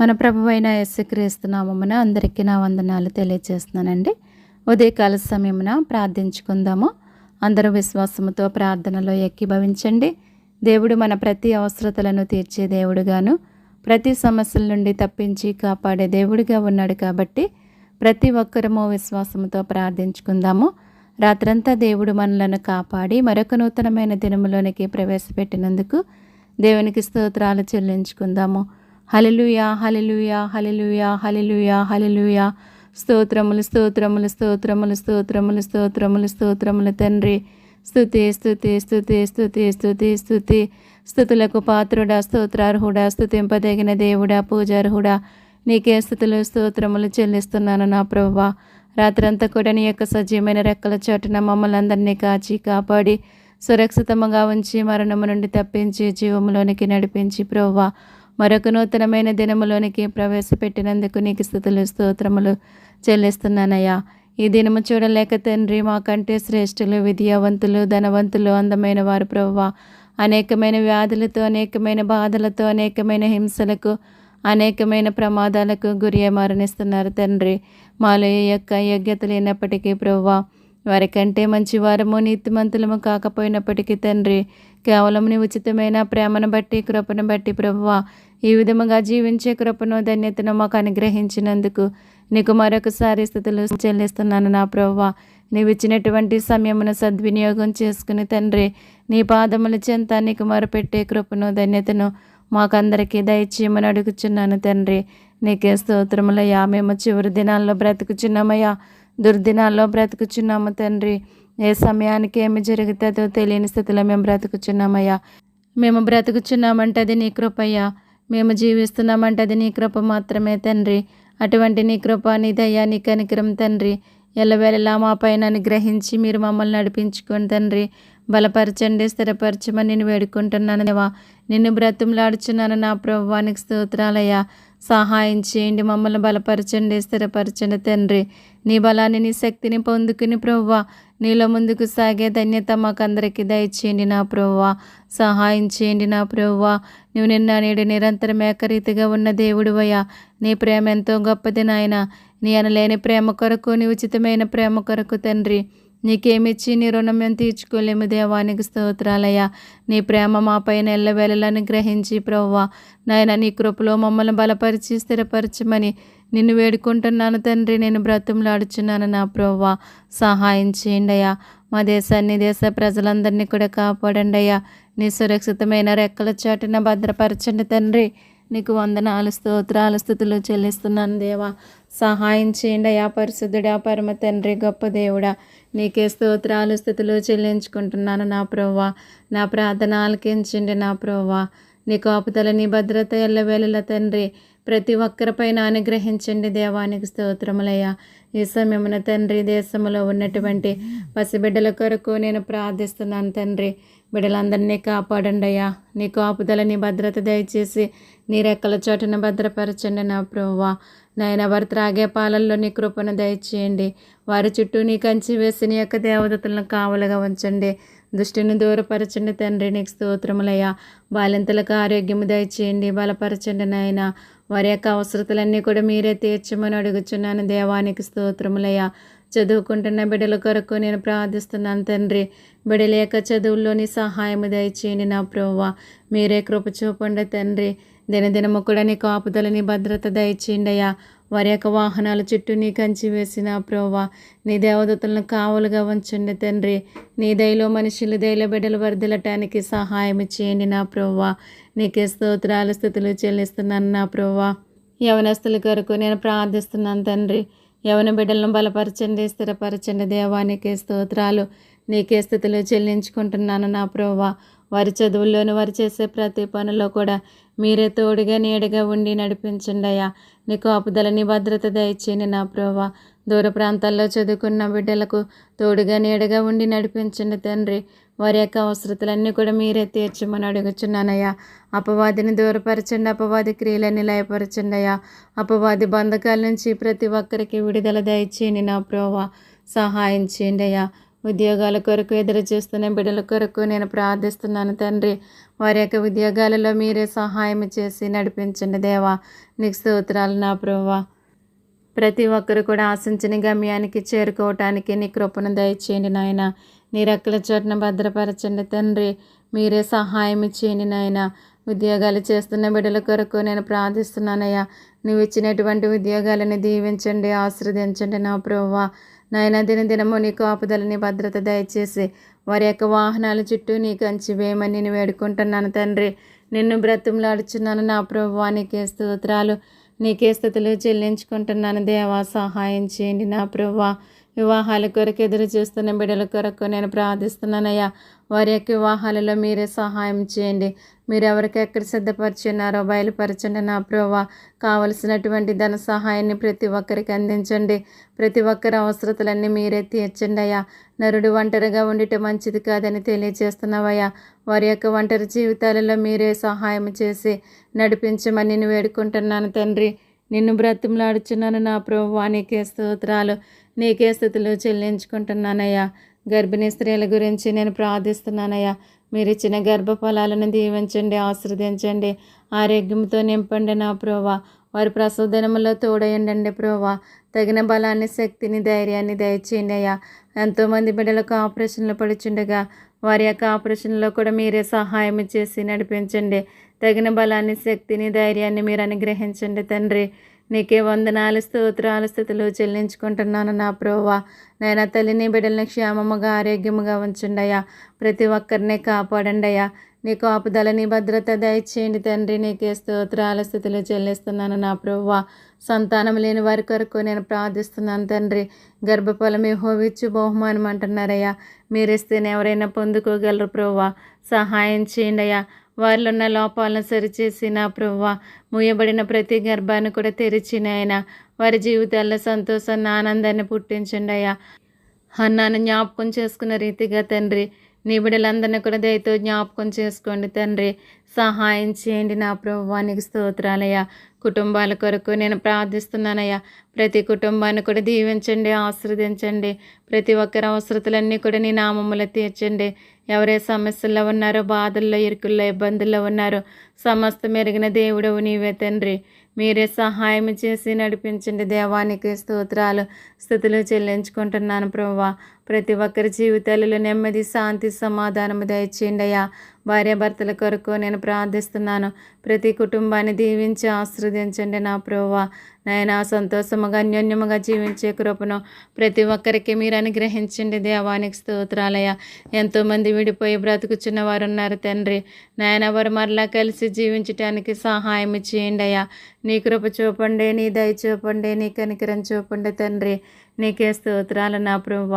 మన ప్రభువైన యేసుక్రీస్తు నామమున అందరికీ నా వందనాలు తెలియజేస్తున్నానండి. ఉదయకాల సమయమున ప్రార్థించుకుందాము. అందరూ విశ్వాసముతో ప్రార్థనలో ఎక్కిభవించండి దేవుడు మన ప్రతి అవసరతలను తీర్చే దేవుడుగాను ప్రతి సమస్యల నుండి తప్పించి కాపాడే దేవుడిగా ఉన్నాడు కాబట్టి ప్రతి ఒక్కరము విశ్వాసముతో ప్రార్థించుకుందాము. రాత్రంతా దేవుడు మనలను కాపాడి మరొక నూతనమైన దినములోనికి ప్రవేశపెట్టినందుకు దేవునికి స్తోత్రాలు చెల్లించుకుందాము. హలలుయా హలలుయా హలలుయా హలలుయా హలలుయా స్తోత్రములు స్తోత్రములు స్తోత్రములు స్తోత్రములు స్తోత్రములు స్తోత్రములు తండ్రి. స్థుతి స్థుతి స్థుతి స్థుతి స్థుతి స్థుతి స్థుతులకు పాత్రుడా స్తోత్రార్హుడా స్తుతింపదగిన దేవుడా పూజార్హుడా. నీకే స్థుతులు స్తోత్రములు చెల్లిస్తున్నాను నా ప్రభువా. రాత్రంతా కూడా నీ యొక్క సజీవమైన రెక్కల చాటున మమ్మల్ని అందరినీ కాచి కాపాడి సురక్షితముగా ఉంచి మరణము నుండి తప్పించి జీవములోనికి నడిపించి ప్రభువా. మరొక నూతనమైన దినములోనికి ప్రవేశపెట్టినందుకు నీకు స్థుతులు స్తోత్రములు చెల్లిస్తున్నానయ్యా. ఈ దినము చూడలేక తండ్రి మాకంటే శ్రేష్ఠులు విద్యావంతులు ధనవంతులు అందమైన వారు ప్రవ్వా. అనేకమైన వ్యాధులతో అనేకమైన బాధలతో అనేకమైన హింసలకు అనేకమైన ప్రమాదాలకు గురి మరణిస్తున్నారు తండ్రి. మాలో ఈ యొక్క యోగ్యత లేనప్పటికీ ప్రవ్వా వారికంటే మంచి వారము నీతిమంతులము కాకపోయినప్పటికీ తండ్రి కేవలం నీ ఉచితమైన ప్రేమను బట్టి కృపను బట్టి ప్రభువా ఈ విధముగా జీవించే కృపను ధన్యతను మాకు అనుగ్రహించినందుకు నీకు మరొకసారి స్థితులు చెల్లిస్తున్నాను నా ప్రభువా. నీవు ఇచ్చినటువంటి సమయమును సద్వినియోగం చేసుకుని తండ్రి నీ పాదముల చెంత నీకు మొరపెట్టే కృపను ధన్యతను మాకందరికీ దయచేయమని అడుగుచున్నాను తండ్రి. నీకే స్తోత్రములయ్యా. మేము చివరి దినాల్లో బ్రతుకుచున్నామయ్యా. దుర్దినాల్లో బ్రతుకుచున్నాము తండ్రి. ఏ సమయానికి ఏమి జరుగుతుందో తెలియని స్థితిలో మేము బ్రతుకుచున్నామయ్యా. మేము బ్రతుకుచున్నామంటే అది నీ కృపయ్యా. మేము జీవిస్తున్నామంటే అది నీ కృప మాత్రమే తండ్రి. అటువంటి నీ కృప నీ దయ్యా నీ కనికరం తండ్రి. ఎల్లవేళలా మా పైన అనుగ్రహించి మీరు మమ్మల్ని నడిపించుకోండి తండ్రి. బలపరచండి స్థిరపరచమని నేను వేడుకుంటున్నాను దేవా. నిన్ను బ్రతుములాడుచున్నాను నా ప్రభువానికి స్తోత్రాలయ్యా. సహాయం చేయండి మమ్మల్ని బలపరచండి స్థిరపరచండి తండ్రి. నీ బలాన్ని నీ శక్తిని పొందుకుని ప్రవ్వా. నీలో ముందుకు సాగే ధన్యత మాకందరికీ దయచేయండి నా ప్రవ్వా. సహాయం చేయండి నా ప్రవ్వా. నువ్వు నిన్న నేడు నిరంతరం ఏకరీతిగా ఉన్న దేవుడువయ్యా నీ ప్రేమ ఎంతో గొప్పది నాయన. నీ అనలేని ప్రేమ కొరకు నీ ఉచితమైన ప్రేమ కొరకు తండ్రి. నీకేమిచ్చి నీ రుణం మేము తీర్చుకోలేము దేవానికి స్తోత్రాలయ్యా. నీ ప్రేమ మా పైన ఎల్లవేళలను గ్రహించి ప్రవ్వా. నాయన నీ కృపలో మమ్మల్ని బలపరిచి స్థిరపరచమని నిన్ను వేడుకుంటున్నాను తండ్రి. నేను బ్రతుములాడుచున్నాను నా ప్రవ్వా. సహాయం చేయండి అయ్యా. మా దేశాన్ని దేశ ప్రజలందరినీ కూడా కాపాడండి అయ్యా. నీ సురక్షితమైన రెక్కల చాటున భద్రపరచండి తండ్రి. నీకు వందనాలు స్తోత్రాలు స్థుతులు చెల్లిస్తున్నాను దేవా. సహాయం చేయండి అయా పరిశుద్ధుడా పరమ తండ్రి గొప్ప దేవుడా. నీకే స్తోత్రాలు స్థుతులు చెల్లించుకుంటున్నాను నా ప్రవ్వా. నా ప్రార్థన ఆలకించండి నా ప్రవ్వా. నీ కాపుదల నీ భద్రత ఎల్లవేళల తండ్రి. ప్రతి ఒక్కరిపైన అనుగ్రహించండి దేవానికి స్తోత్రములయ్యా. సమయమున తండ్రి దేశంలో ఉన్నటువంటి పసిబిడ్డల కొరకు నేను ప్రార్థిస్తున్నాను తండ్రి. బిడ్డలందరినీ కాపాడండి అయ్యా. నీ కాపుదల నీ భద్రత దయచేసి నీ రెక్కల చోటున భద్రపరచండి నా ప్రోవా నాయన వారు త్రాగే పాలల్లో నీ కృపను దయచేయండి. వారి చుట్టూ నీ కంచి వేసి నీ యొక్క దేవదతులను కావలుగా ఉంచండి. దృష్టిని దూరపరచండి తండ్రి. నీకు స్తోత్రములయ్యా. బాలింతలకు ఆరోగ్యము దయచేయండి. బలపరచండి నాయన. వారి యొక్క అవసరతలన్నీ కూడా మీరే తీర్చమని అడుగుచున్నాను. దేవానికి స్తోత్రములయ్యా. చదువుకుంటున్న బిడ్డల కొరకు నేను ప్రార్థిస్తున్నాను తండ్రి. బిడ్డల యొక్క చదువుల్లోని సహాయము దయచేయండి నా ప్రోవా మీరే కృప చూపండి తండ్రి. దినదినము కూడా నీ కాపుదలని భద్రత దయచేయండి అయ్యా. వారి యొక్క వాహనాల చుట్టూ నీ కంచి వేసిన ప్రోవా నీ దేవదత్తులను కావులుగా ఉంచండి తండ్రి. నీ దయలో మనుషులు దయలో బిడ్డలు వర్దిలటానికి సహాయం చేయండి నా ప్రోవా నీకే స్తోత్రాలు స్థితులు చెల్లిస్తున్నాను నా ప్రోవా యవనస్తుల కొరకు నేను ప్రార్థిస్తున్నాను తండ్రి. యవన బిడ్డలను బలపరచండి స్థిరపరచండి. దేవానికి స్తోత్రాలు నీకే స్థితిలో చెల్లించుకుంటున్నాను నా ప్రోవా వారి చదువుల్లోనూ వారు చేసే ప్రతి పనిలో కూడా మీరే తోడుగా నీడగా ఉండి నడిపించండి అయ్యా. నీకు ఆపుదలని భద్రత దయచేయండి నా ప్రోవా దూర ప్రాంతాల్లో చదువుకున్న బిడ్డలకు తోడుగా నీడగా ఉండి నడిపించండి తండ్రి. వారి యొక్క అవసరతలన్నీ కూడా మీరే తీర్చమని అడుగుచున్నానయ్యా. అపవాదిని దూరపరచండి అపవాది క్రియలన్నీ లయపరచండి అయ్యా. అపవాది బంధకాల నుంచి ప్రతి ఒక్కరికి విడుదల దయచేయండి నా ప్రోవా సహాయం చేయండి అయ్యా. ఉద్యోగాల కొరకు ఎదురు చూస్తున్న బిడ్డల కొరకు నేను ప్రార్థిస్తున్నాను తండ్రి. వారి యొక్క ఉద్యోగాలలో మీరే సహాయం చేసి నడిపించండి దేవా. నీకు స్తోత్రాలు నా ప్రభువా. ప్రతి ఒక్కరు కూడా ఆశించిన గమ్యానికి చేరుకోవటానికి నీ కృపను దయచేయండి నాయన. నీరెక్కల చోటున భద్రపరచండి తండ్రి. మీరే సహాయం ఇచ్చేయండి నాయన. ఉద్యోగాలు చేస్తున్న బిడ్డల కొరకు నేను ప్రార్థిస్తున్నానయ్యా. నువ్వు ఇచ్చినటువంటి ఉద్యోగాలను దీవించండి ఆశీర్వదించండి నా ప్రభువా నాయన దినదినము నీ కాపుదలని భద్రత దయచేసి వారి యొక్క వాహనాల చుట్టూ నీకు కంచి వేయమని నేను వేడుకుంటున్నాను తండ్రి. నిన్ను బ్రతంలాడుచున్నాను నా ప్రభువా నీకే స్తోత్రాలు నీకే స్థుతులు చెల్లించుకుంటున్నాను. దేవా సహాయం చేయండి నా ప్రభువా వివాహాల కొరకు ఎదురు చూస్తున్న బిడ్డల కొరకు నేను ప్రార్థిస్తున్నానయ్యా. వారి యొక్క వివాహాలలో మీరే సహాయం చేయండి. మీరు ఎవరికి ఎక్కడ సిద్ధపరిచున్నారో బయలుపరచండి నా ప్రభా కావలసినటువంటి ధన సహాయాన్ని ప్రతి ఒక్కరికి అందించండి. ప్రతి ఒక్కరి అవసరతలన్నీ మీరే తీర్చండి అయ్యా నరుడు ఒంటరిగా ఉండటం మంచిది కాదని తెలియజేస్తున్నావయ్యా. వారి యొక్క ఒంటరి జీవితాలలో మీరే సహాయం చేసి నడిపించమని నేను వేడుకుంటున్నాను తండ్రి. నిన్ను బ్రతిమలాడుచున్నాను నా ప్రభు నీకే స్తోత్రాలు. నీకే స్థుతులు చెల్లించుకుంటున్నానయ్యా. గర్భిణీ స్త్రీల గురించి నేను ప్రార్థిస్తున్నానయ్యా. మీరు ఇచ్చిన గర్భఫలాలను దీవించండి ఆశ్రదించండి ఆరోగ్యంతో నింపండి నా ప్రోవా వారి ప్రసవ దినములో తోడయండి ప్రోవా తగిన బలాన్ని శక్తిని ధైర్యాన్ని దయచేయండి అయ్యా. ఎంతోమంది బిడ్డలకు ఆపరేషన్లు పడుచుండగా వారి యొక్క ఆపరేషన్లో కూడా మీరే సహాయం చేసి నడిపించండి. తగిన బలాన్ని శక్తిని ధైర్యాన్ని మీరు అనుగ్రహించండి తండ్రి. నీకే వందనాలు స్తోత్రాలు స్థుతులు చెల్లించుకుంటున్నాను నా ప్రోవా నేను తల్లిని బిడ్డల్ని క్షేమముగా ఆరోగ్యముగా ఉంచుండయా ప్రతి ఒక్కరిని కాపాడండి అయ్యా నీ కాపుదలని భద్రత దయచేయండి తండ్రి. నీకే స్తోత్రాల స్థితులు చెల్లిస్తున్నాను నా ప్రభువ. సంతానం లేని వారి కొరకు నేను ప్రార్థిస్తున్నాను తండ్రి. గర్భఫలం హోవిచ్చు బహుమానం అంటున్నారయ్యా. మీరిస్తేనే ఎవరైనా పొందుకోగలరు ప్రభువ. సహాయం చేయండి అయ్యా వారిలో ఉన్న లోపాలను సరిచేసి నా ప్రవ్వ మూయబడిన ప్రతి గర్భాన్ని కూడా తెరిచిన ఆయన. వారి జీవితాల్లో సంతోషాన్ని ఆనందాన్ని పుట్టించండి అయ్యా. అన్నాను జ్ఞాపకం చేసుకున్న రీతిగా తండ్రి నీ బిడ్డలందరినీ కూడా దయతో జ్ఞాపకం చేసుకోండి తండ్రి. సహాయం చేయండి నా ప్రభువానికి స్తోత్రాలయ్యా. కుటుంబాల కొరకు నేను ప్రార్థిస్తున్నానయ్యా. ప్రతి కుటుంబాన్ని కూడా దీవించండి ఆశ్రదించండి ప్రతి ఒక్కరి అవసరతలన్నీ కూడా నీ నామములు తీర్చండి. ఎవరే సమస్యల్లో ఉన్నారో బాధల్లో ఇరుకుల్లో ఇబ్బందుల్లో ఉన్నారో సమస్త మెరిగిన దేవుడవు నీవే తండ్రి. మీరే సహాయం చేసి నడిపించండి. దేవానికి స్తోత్రాలు స్థుతులు చెల్లించుకుంటున్నాను ప్రభా ప్రతి ఒక్కరి జీవితాలలో నెమ్మది శాంతి సమాధానము దయచేయండి అయ్యా. భార్యాభర్తల కొరకు నేను ప్రార్థిస్తున్నాను. ప్రతి కుటుంబాన్ని దీవించి ఆశ్రదించండి నా ప్రోవా నాయన సంతోషముగా అన్యోన్యముగా జీవించే కృపను ప్రతి ఒక్కరికి మీరు అనుగ్రహించండి దేవానికి స్తోత్రాలయ. ఎంతోమంది విడిపోయి బ్రతుకుచున్న వారు ఉన్నారు తండ్రి. నాయన వారు మరలా కలిసి జీవించటానికి సహాయం చేయండి అయ్యా. నీ కృప చూపండి నీ దయ చూపండి నీ కనికరం చూపండి తండ్రి. నీకే స్తోత్రాలు నా ప్రభు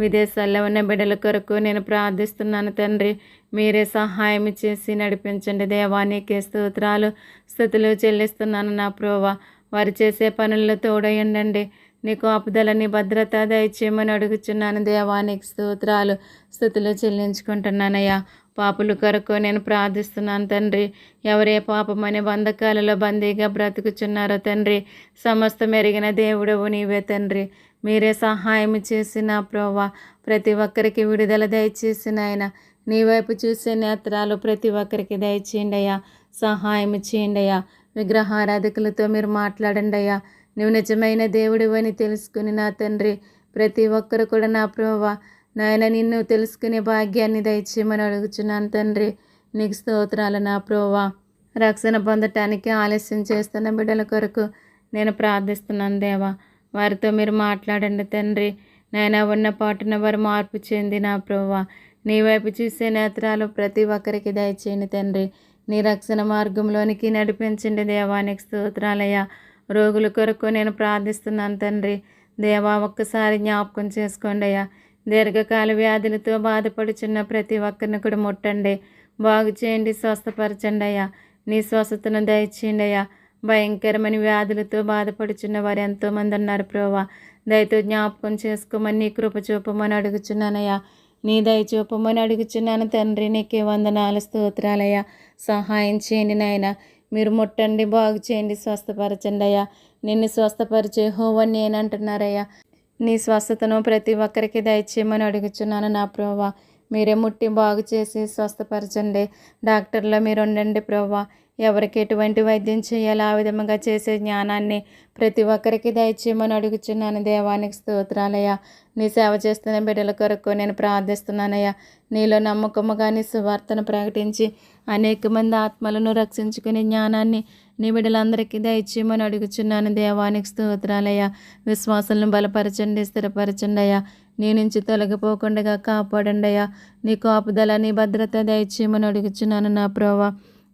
విదేశాల్లో ఉన్న బిడ్డల కొరకు నేను ప్రార్థిస్తున్నాను తండ్రి. మీరే సహాయం చేసి నడిపించండి దేవా నీకే స్తోత్రాలు. స్థుతులు చెల్లిస్తున్నాను నా ప్రభువ. వారు చేసే పనుల్లో తోడయండి నీకు ఆపుదలని భద్రత దయచేయమని అడుగుచున్నాను దేవానికి స్తోత్రాలు. స్థుతులు చెల్లించుకుంటున్నానయ్యా. పాపుల కొరకు నేను ప్రార్థిస్తున్నాను తండ్రి. ఎవరే పాపమనే బంధకాలలో బందీగా బ్రతుకుచున్నారో తండ్రి. సమస్త మెరిగిన దేవుడవు నీవే తండ్రి. మీరే సహాయం చేసిన ప్రభా ప్రతి ఒక్కరికి విడుదల దయచేసిన ఆయన. నీ వైపు చూసే నేత్రాలు ప్రతి ఒక్కరికి దయచేయండి అయ్యా సహాయం చేయండి అయ్యా విగ్రహారాధకులతో మీరు మాట్లాడండి అయ్యా నువ్వు నిజమైన దేవుడు అని తెలుసుకుని నా తండ్రి ప్రతి ఒక్కరు కూడా నా ప్రోవా నాయన నిన్ను తెలుసుకునే భాగ్యాన్ని దయచేయమని అడుగుచున్నాను తండ్రి. నీకు స్తోత్రాలు నా ప్రోవా రక్షణ పొందటానికి ఆలస్యం చేస్తున్న బిడ్డల కొరకు నేను ప్రార్థిస్తున్నాను దేవా. వారితో మీరు మాట్లాడండి తండ్రి. నైనా ఉన్న పాటున వారు మార్పు చెంది నా ప్రభా నీ వైపు చూసే నేత్రాలు ప్రతి ఒక్కరికి దయచేయండి తండ్రి. నీ రక్షణ మార్గంలోనికి నడిపించండి దేవానికి స్తోత్రాలయ్యా. రోగుల కొరకు నేను ప్రార్థిస్తున్నాను తండ్రి. దేవా ఒక్కసారి జ్ఞాపకం చేసుకోండి అయ్యా. దీర్ఘకాల వ్యాధులతో బాధపడుచున్న ప్రతి ఒక్కరిని కూడా ముట్టండి. బాగు చేయండి స్వస్థపరచండి అయ్యా. నీ స్వస్థతను దయచేయండి అయ్యా. భయంకరమైన వ్యాధులతో బాధపడుచున్న వారు ఎంతోమంది ఉన్నారు ప్రభా దయతో జ్ఞాపకం చేసుకోమని నీ కృప చూపమని అడుగుచున్నానయ్యా. నీ దయ చూపమని అడుగుచున్నాను తండ్రి నీకే వందనాలు స్తోత్రాలయ్యా. సహాయం చేయండి నాయన. మీరు ముట్టండి బాగు చేయండి స్వస్థపరచండి అయ్యా నిన్ను స్వస్థపరిచే హోవని నేను అంటున్నారయ్యా నీ స్వస్థతను ప్రతి ఒక్కరికి దయచేయమని అడుగుచున్నాను నా ప్రభా మీరే ముట్టి బాగు చేసి స్వస్థపరచండి. డాక్టర్లో మీరు ఉండండి ప్రభా ఎవరికి ఎటువంటి వైద్యం చేయాలో ఆ విధముగా చేసే జ్ఞానాన్ని ప్రతి ఒక్కరికి దయచేయమని అడుగుచున్నాను. దేవానికి స్తోత్రాలయ్యా. నీ సేవ చేస్తున్న బిడ్డల కొరకు నేను ప్రార్థిస్తున్నానయ్యా. నీలో నమ్మకముగా నీ సువార్తను ప్రకటించి అనేక మంది ఆత్మలను రక్షించుకునే జ్ఞానాన్ని నీ బిడ్డలందరికీ దయచేయమని అడుగుచున్నాను. దేవానికి స్తోత్రాలయ్యా. విశ్వాసాలను బలపరచండి స్థిరపరచండి అయ్యా. నీ నుంచి తొలగిపోకుండా కాపాడండి అయ్యా. నీ కాపుదల నీ భద్రత దయచేయమని అడుగుచున్నాను నా ప్రోవా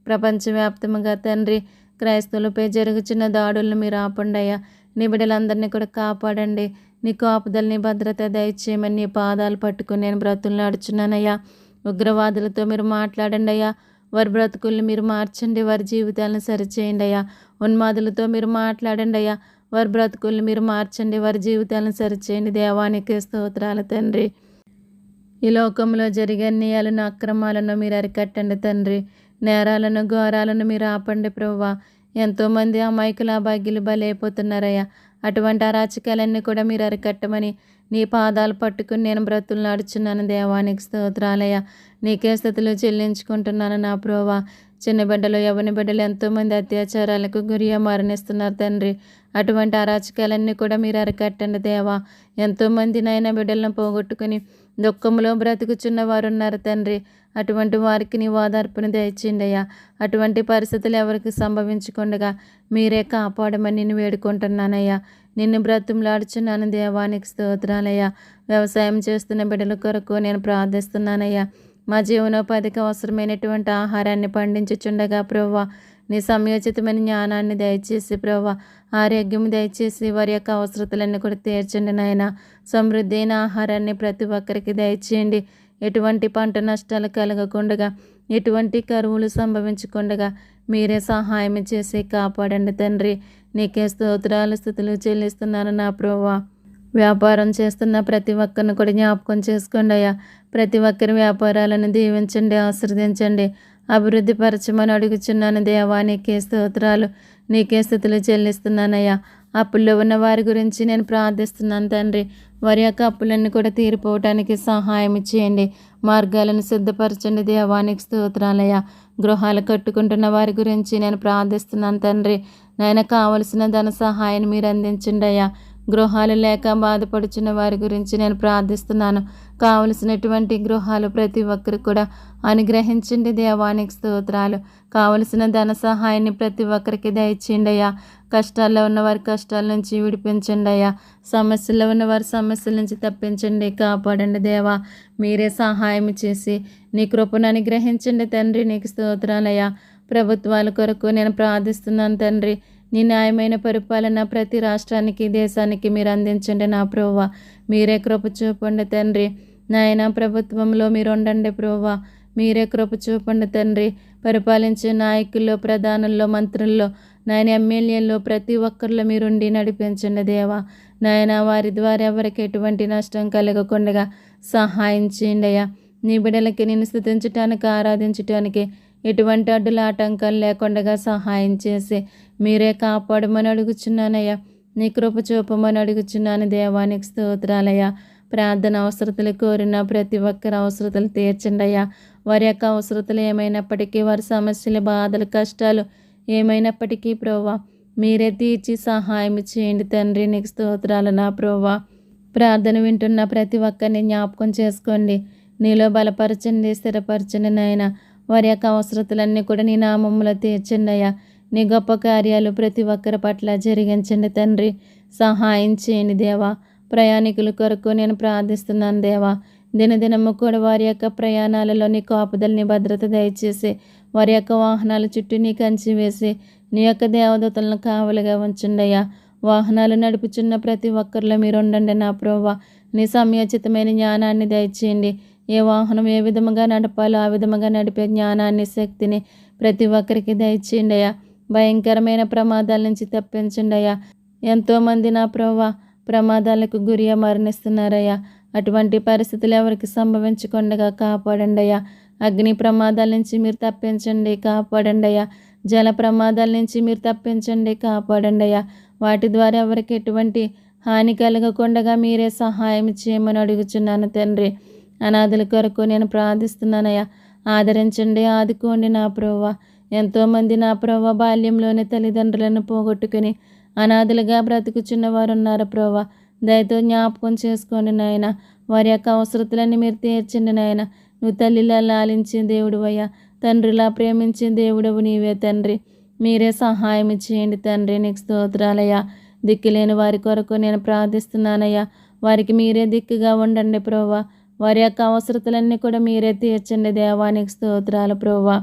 ప్రపంచవ్యాప్తంగా తండ్రి క్రైస్తవులపై జరుగుతున్న దాడులను మీరు ఆపండయ్యా నీ బిడ్డలందరినీ కూడా కాపాడండి. నీ కాపుదలని భద్రత దయచేయమని నీ పాదాలు పట్టుకుని నేను బ్రతులు నడుచున్నానయ్యా ఉగ్రవాదులతో మీరు మాట్లాడండి అయ్యా. వారి బ్రతుకుల్ని మీరు మార్చండి. వారి జీవితాలను సరిచేయండి అయ్యా. ఉన్మాదులతో మీరు మాట్లాడండి అయ్యా. వారి బ్రతుకుల్ని మీరు మార్చండి. వారి జీవితాలను సరిచేయండి. దేవానికి స్తోత్రాలు తండ్రి. ఈ లోకంలో జరిగే అన్యాయాలను అక్రమాలను మీరు అరికట్టండి తండ్రి. నేరాలను ఘోరాలను మీరు ఆపండి ప్రవ్వా. ఎంతోమంది అమాయకుల భాగ్యులు బలైపోతున్నారయ్యా. అటువంటి అరాచకాలన్నీ కూడా మీరు అరికట్టమని నీ పాదాలు పట్టుకుని నేను బ్రతులు నడుచున్నాను దేవానికి స్తోత్రాలయ్య. నీకే స్థితులు చెల్లించుకుంటున్నాను నా ప్రోవా చిన్న బిడ్డలు యవని బిడ్డలు ఎంతోమంది అత్యాచారాలకు గురి మరణిస్తున్నారు తండ్రి. అటువంటి అరాచకాలన్నీ కూడా మీరు అరికట్టండి దేవా. ఎంతోమంది నాయన బిడ్డలను పోగొట్టుకుని దుఃఖంలో బ్రతుకుచున్న వారు ఉన్నారు తండ్రి. అటువంటి వారికి నీ ఓదార్పును దయచేయండి అయ్యా అటువంటి పరిస్థితులు ఎవరికి సంభవించకుండగా మీరే కాపాడమని నేను వేడుకుంటున్నానయ్యా. నిన్ను బ్రతుములాడుచున్నాను దేవానికి స్తోత్రాలయ్యా. వ్యవసాయం చేస్తున్న బిడ్డల కొరకు నేను ప్రార్థిస్తున్నానయ్యా. మా జీవనోపాధికి అవసరమైనటువంటి ఆహారాన్ని పండించుచుండగా ప్రవ్వా నీ సమయోచితమైన జ్ఞానాన్ని దయచేసి ప్రవ్వ ఆరోగ్యం దయచేసి వారి యొక్క అవసరతలన్నీ కూడా తీర్చండి నాయన. సమృద్ధి అయిన ఆహారాన్ని ప్రతి ఒక్కరికి దయచేయండి. ఎటువంటి పంట నష్టాలు కలగకుండగా ఎటువంటి కరువులు సంభవించకుండగా మీరే సహాయం చేసి కాపాడండి తండ్రి. నీకే స్తోత్రాలు స్థుతులు చెల్లిస్తున్నాను నా ప్రోవా వ్యాపారం చేస్తున్న ప్రతి ఒక్కరిని కూడా జ్ఞాపకం చేసుకోండి అయ్యా. ప్రతి ఒక్కరి వ్యాపారాలను దీవించండి ఆశీర్వదించండి. అభివృద్ధి పరచమని అడుగుచున్నాను దేవా నీకే స్తోత్రాలు నీకే స్థుతులు చెల్లిస్తున్నానయ్యా అప్పుల్లో ఉన్న వారి గురించి నేను ప్రార్థిస్తున్నాను తండ్రి. వారి యొక్క అప్పులన్నీ కూడా తీరిపోవటానికి సహాయం చేయండి మార్గాలను సిద్ధపరచండి దేవానికి స్తోత్రాలయ గృహాలు కట్టుకుంటున్న వారి గురించి నేను ప్రార్థిస్తున్నాను తండ్రి. నాయన కావలసిన ధన సహాయాన్ని మీరు అందించండి అయ్యా. గృహాలు లేక బాధపడుచున్న వారి గురించి నేను ప్రార్థిస్తున్నాను. కావలసినటువంటి గృహాలు ప్రతి ఒక్కరు కూడా అనుగ్రహించండి దేవానికి స్తోత్రాలు. కావలసిన ధన సహాయాన్ని ప్రతి ఒక్కరికి దయచేయండి అయ్యా. కష్టాల్లో ఉన్నవారి కష్టాల నుంచి విడిపించండి అయ్యా. సమస్యల్లో ఉన్నవారి సమస్యల నుంచి తప్పించండి. కాపాడండి దేవా. మీరే సహాయం చేసి నీ కృపను అనుగ్రహించండి తండ్రి. నీకు స్తోత్రాలయ్యా ప్రభుత్వాల కొరకు నేను ప్రార్థిస్తున్నాను తండ్రి. నీ న్యాయమైన పరిపాలన ప్రతి రాష్ట్రానికి దేశానికి మీరు అందించండి నా ప్రోవ మీరే కృప చూపండి తండ్రి. నాయన ప్రభుత్వంలో మీరు ఉండండి ప్రోవ మీరే కృప చూపండి తండ్రి. పరిపాలించే నాయకుల్లో ప్రధానుల్లో మంత్రుల్లో నాయన ఎమ్మెల్యేల్లో ప్రతి ఒక్కరిలో మీరుండి నడిపించండి దేవా. నాయన వారి ద్వారా ఎవరికి ఎటువంటి నష్టం కలగకుండా సహాయం చేయండి అయ్యా. నీ బిడ్డలకి నేను స్థుతించటానికి ఆరాధించటానికి ఎటువంటి అడ్డుల ఆటంకాలు లేకుండా సహాయం చేసి మీరే కాపాడమని అడుగుచున్నానయ్యా. నీ కృప చూపమని అడుగుచున్నాను దేవానికి స్తోత్రాలయ్యా. ప్రార్థన అవసరతలు కోరిన ప్రతి ఒక్కరి అవసరతలు తీర్చండి అయ్యా. వారి యొక్క అవసరతలు ఏమైనప్పటికీ వారి సమస్యలు బాధలు కష్టాలు ఏమైనప్పటికీ ప్రోవా మీరే తీర్చి సహాయం చేయండి తండ్రి. నీకు స్తోత్రాలు నా ప్రోవా ప్రార్థన వింటున్న ప్రతి ఒక్కరిని జ్ఞాపకం చేసుకోండి. నీలో బలపరచండి స్థిరపరచండి నాయన. వారి యొక్క అవసరతలన్నీ కూడా నీ నామంలో తీర్చండి అయ్యా. నీ గొప్ప కార్యాలు ప్రతి ఒక్కరి పట్ల జరిగించండి తండ్రి. సహాయం చేయండి దేవా. ప్రయాణికుల కొరకు నేను ప్రార్థిస్తున్నాను దేవా. దినదినము కూడా వారి యొక్క ప్రయాణాలలో నీ కాపుదల్ని భద్రత దయచేసి వారి యొక్క వాహనాల చుట్టూ నీ కంచి వేసి నీ యొక్క దేవదూతలను కావలిగా ఉంచండి అయ్యా వాహనాలు నడుపుచున్న ప్రతి ఒక్కరిలో మీరు ఉండండి నా ప్రోవా నీ సమయోచితమైన జ్ఞానాన్ని దయచేయండి. ఏ వాహనం ఏ విధముగా నడపాలో ఆ విధముగా నడిపే జ్ఞానాన్ని శక్తిని ప్రతి ఒక్కరికి దయచేయండి అయ్యా భయంకరమైన ప్రమాదాల నుంచి తప్పించండి అయ్యా ఎంతోమంది నా ప్రోవా ప్రమాదాలకు గురి మరణిస్తున్నారయ్యా అటువంటి పరిస్థితులు ఎవరికి సంభవించకుండా కాపాడండి అయ్యా అగ్ని ప్రమాదాల నుంచి మీరు తప్పించండి కాపాడండి అయ్యా. జల ప్రమాదాల నుంచి మీరు తప్పించండి కాపాడండి అయ్యా. వాటి ద్వారా ఎవరికి ఎటువంటి హాని కలగకుండా మీరే సహాయం చేయమని అడుగుచున్నాను తండ్రి. అనాథుల కొరకు నేను ప్రార్థిస్తున్నానయ్యా ఆదరించండి ఆదుకోండి నా ప్రోవ ఎంతోమంది నా ప్రోవ బాల్యంలోనే తల్లిదండ్రులను పోగొట్టుకుని అనాథులుగా బ్రతుకుచున్న వారు ఉన్నారు ప్రోవ దయతో జ్ఞాపకం చేసుకోండి నాయన. వారి యొక్క అవసరతలన్నీ మీరు తీర్చండి నాయన. నువ్వు తల్లిలా లాలించే దేవుడువయ్యా. తండ్రిలా ప్రేమించే దేవుడవు నీవే తండ్రి. మీరే సహాయం చేయండి తండ్రి నీకు స్తోత్రాలయ్యా. దిక్కులేని వారి కొరకు నేను ప్రార్థిస్తున్నానయ్యా. వారికి మీరే దిక్కుగా ఉండండి ప్రోవా వారి యొక్క అవసరతలన్నీ కూడా మీరే తీర్చండి దేవానికి స్తోత్రాలు ప్రోవా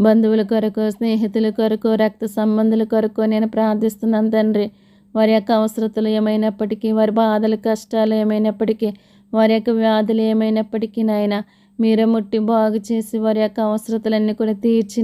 బంధువుల కొరకు స్నేహితుల కొరకు రక్త సంబంధుల కొరకు నేను ప్రార్థిస్తున్నాను తండ్రి. వారి యొక్క అవసరతలు ఏమైనప్పటికీ వారి బాధలు కష్టాలు ఏమైనప్పటికీ వారి యొక్క వ్యాధులు ఏమైనప్పటికీ నాయన మీరే ముట్టి బాగు చేసి వారి యొక్క అవసరతలన్నీ కూడా తీర్చి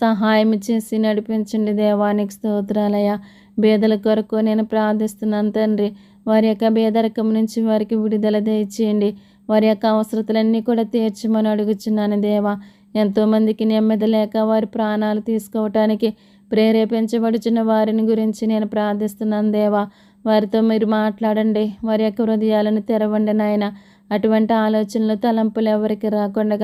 సహాయం చేసి నడిపించండి దేవానికి స్తోత్రాలయ బేదల కొరకు నేను ప్రార్థిస్తున్నాను తండ్రి వారి యొక్క బేదరకం నుంచి వారికి విడుదల దయచేయండి. వారి యొక్క అవసరతలన్నీ కూడా తీర్చమని అడుగుచున్నాను దేవా. ఎంతోమందికి నెమ్మది లేక వారి ప్రాణాలు తీసుకోవటానికి ప్రేరేపించబడుచున్న వారిని గురించి నేను ప్రార్థిస్తున్నాను దేవా. వారితో మీరు మాట్లాడండి వారి యొక్క హృదయాలను తెరవండి నాయన. అటువంటి ఆలోచనలు తలంపులు ఎవరికి రాకుండా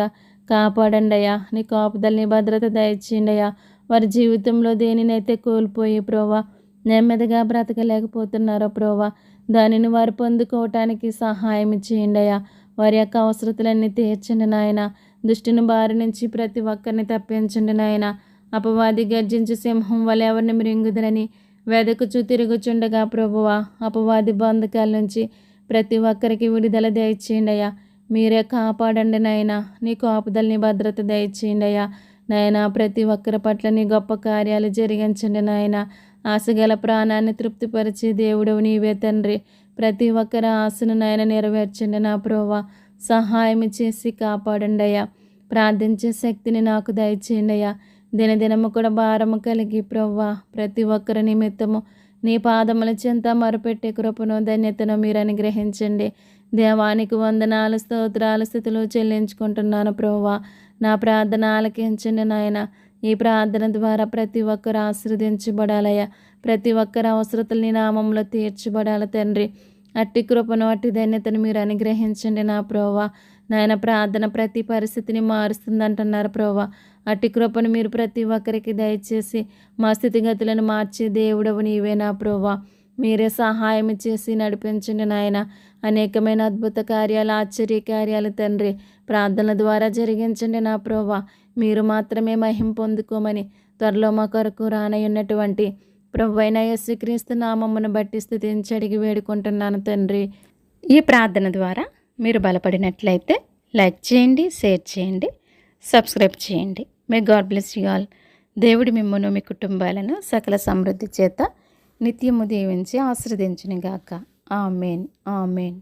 కాపాడండి అయ్యా నీ కాపుదల్ని భద్రత దయచేయండి అయ్యా వారి జీవితంలో దేనినైతే కోల్పోయి ప్రోవా నెమ్మదిగా బ్రతకలేకపోతున్నారో ప్రోవా దానిని వారు పొందుకోవటానికి సహాయం చేయండి అయ్యా వారి యొక్క అవసరతలన్నీ తీర్చండి నాయన. దుష్టిని బారి నుంచి ప్రతి ఒక్కరిని తప్పించండి నాయన. అపవాది గర్జించి సింహం వల్ల ఎవరిని మృంగుదరని వెదకుచు తిరుగుచుండగా ప్రభువా అపవాది బంధకాల నుంచి ప్రతి ఒక్కరికి విడుదల దయచేయండి అయ్యా. మీరే కాపాడండి నాయన. నీ కాపుదల్ని భద్రత దయచేయండి అయ్యా. నాయన ప్రతి ఒక్కరి పట్ల నీ గొప్ప కార్యాలు జరిగించండి నాయన. ఆశగల ప్రాణాన్ని తృప్తిపరిచే దేవుడవు నీవే తండ్రి. ప్రతి ఒక్కరి ఆశను నాయన నెరవేర్చండి నా ప్రోవా సహాయం చేసి కాపాడండి అయ్యా. ప్రార్థించే శక్తిని నాకు దయచేయండి అయ్యా. దినదినము కూడా భారము కలిగి ప్రవ్వా ప్రతి ఒక్కరి నిమిత్తము నీ పాదముల చెంత మరుపెట్టే కృపను ధన్యతను మీరు అనుగ్రహించండి. దేవానికి వందనాలు స్తోత్రాలు స్థితులు చెల్లించుకుంటున్నాను ప్రోవా నా ప్రార్థన ఆలకించండి నాయన. ఈ ప్రార్థన ద్వారా ప్రతి ఒక్కరు ఆశ్రదించబడాలయ్యా ప్రతి ఒక్కరి అవసరతలు నామంలో తీర్చబడాలి తండ్రి. అట్టి కృపను అట్టి ధన్యతను మీరు అనుగ్రహించండి నా ప్రోవా నాయన ప్రార్థన ప్రతి పరిస్థితిని మారుస్తుందంటున్నారు ప్రోవా అట్టి కృపను మీరు ప్రతి ఒక్కరికి దయచేసి మా స్థితిగతులను మార్చే దేవుడవు నీవే నా ప్రోవా మీరే సహాయం చేసి నడిపించండి నాయన. అనేకమైన అద్భుత కార్యాలు ఆశ్చర్య కార్యాలు తండ్రి ప్రార్థన ద్వారా జరిగించండి నా ప్రోవా మీరు మాత్రమే మహిం పొందుకోమని త్వరలో మా కొరకు రానయ్యున్నటువంటి ప్రభు అయిన యేసుక్రీస్తు నామమ్మను బట్టి స్థుతించి అడిగి వేడుకుంటున్నాను తండ్రి. ఈ ప్రార్థన ద్వారా మీరు బలపడినట్లయితే లైక్ చేయండి షేర్ చేయండి సబ్స్క్రైబ్ చేయండి. May God bless you all దేవుడి మిమ్మను మీ కుటుంబాలను సకల సమృద్ధి చేత నిత్యము దీవించి ఆశ్రదించునిగాక ఆమెన్ ఆమెన్